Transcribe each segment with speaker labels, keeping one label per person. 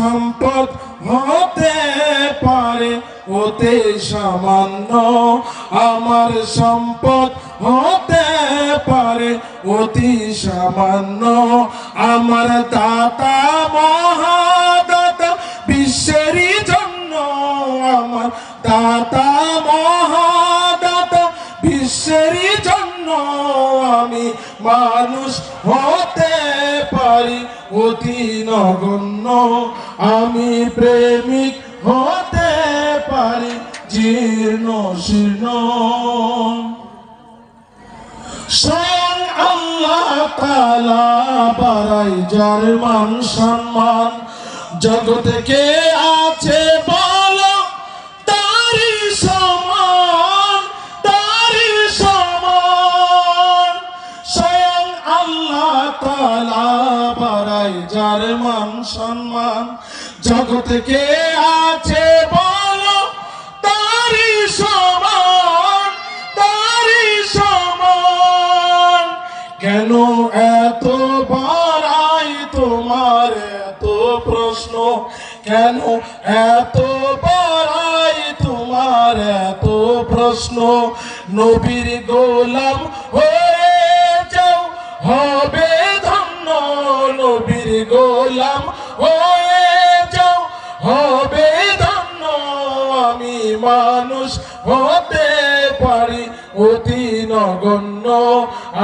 Speaker 1: সম্পদ হতে পারে হতে সামান্য। আমার সম্পদ হতে পারে, অতি সামান্য। আমার দাতা মহাদাতা বিশ্বেরই জন্য। আমার দাতা মহাদাতা বিশ্বেরই জন্য। আমি মানুষ হতে পারি? অতি নগণ্য। আমি প্রেমিক হতে পারি, জীর্ণ, শীর্ণ। স্বয়ং আল্লাহ বাড়াই যার মান সম্মান। জগতে কে আছে বাড়াই যার মান সম্মান। জগতে কে আছে বলো? তারি সমান তারি সমান। কেন এত বাড়াই তোমার এত প্রশ্ন? কেন এত বাড়াই তোমার এত প্রশ্ন? নবীর গোলাম হয়ে যাও, হবে গোলাম, হয়ে যাও। হবে ধন্য আমি মানুষ, হতে পারি অতি নগণ্য।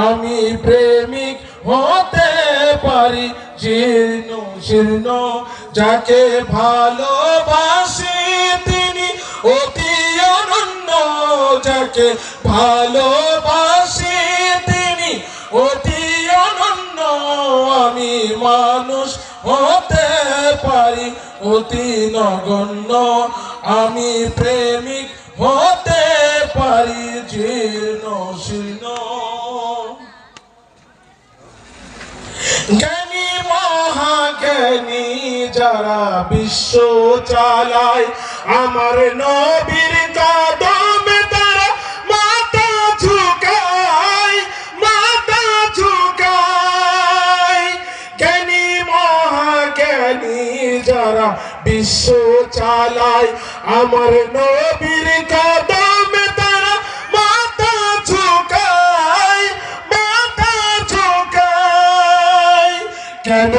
Speaker 1: আমি প্রেমিক, হতে পারি জীর্ণ শীর্ণ যাকে ভালোবাসি তিনি অতি অনন্য। যাকে ভালোবাসি তিনি অতি অতি নগণ্য, আমি প্রেমিক হতে পারি জীর্ণ শীর্ণ। জ্ঞানী মহাজ্ঞানী যারা বিশ্ব চালায়, আমার নবীর কদমে বিশ্ব চালায়। আমার নবীর তারা মাথা মাথা কেন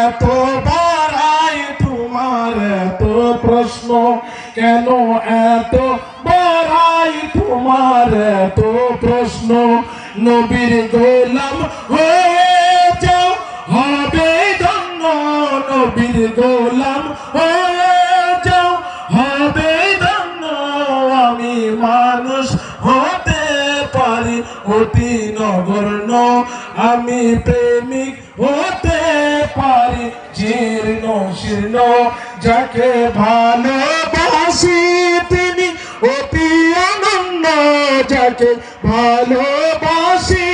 Speaker 1: এত বাড়াই তোমার এত প্রশ্ন? কেন এত বাড়াই তোমার এত প্রশ্ন? নবীর গোলাম হয়ে যাও, হবে নবীর গোলাম হয়ে যাও। হবে ধন্য আমি মানুষ, হতে পারি অতি নগণ্য আমি প্রেমিক, হতে পারি জীর্ণ শীর্ণ। যাকে ভালোবাসি তিনি অতি অনন্য। যাকে ভালোবাসি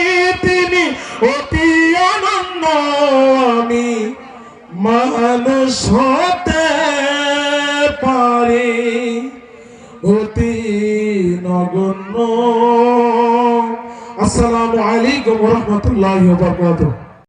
Speaker 1: তিনি অতি অনন্য। আমি মানুষ হতে পারি অতি নগণ্য। আসসালামু আলাইকুম রহমতুল্লাহ বারকাতুহ।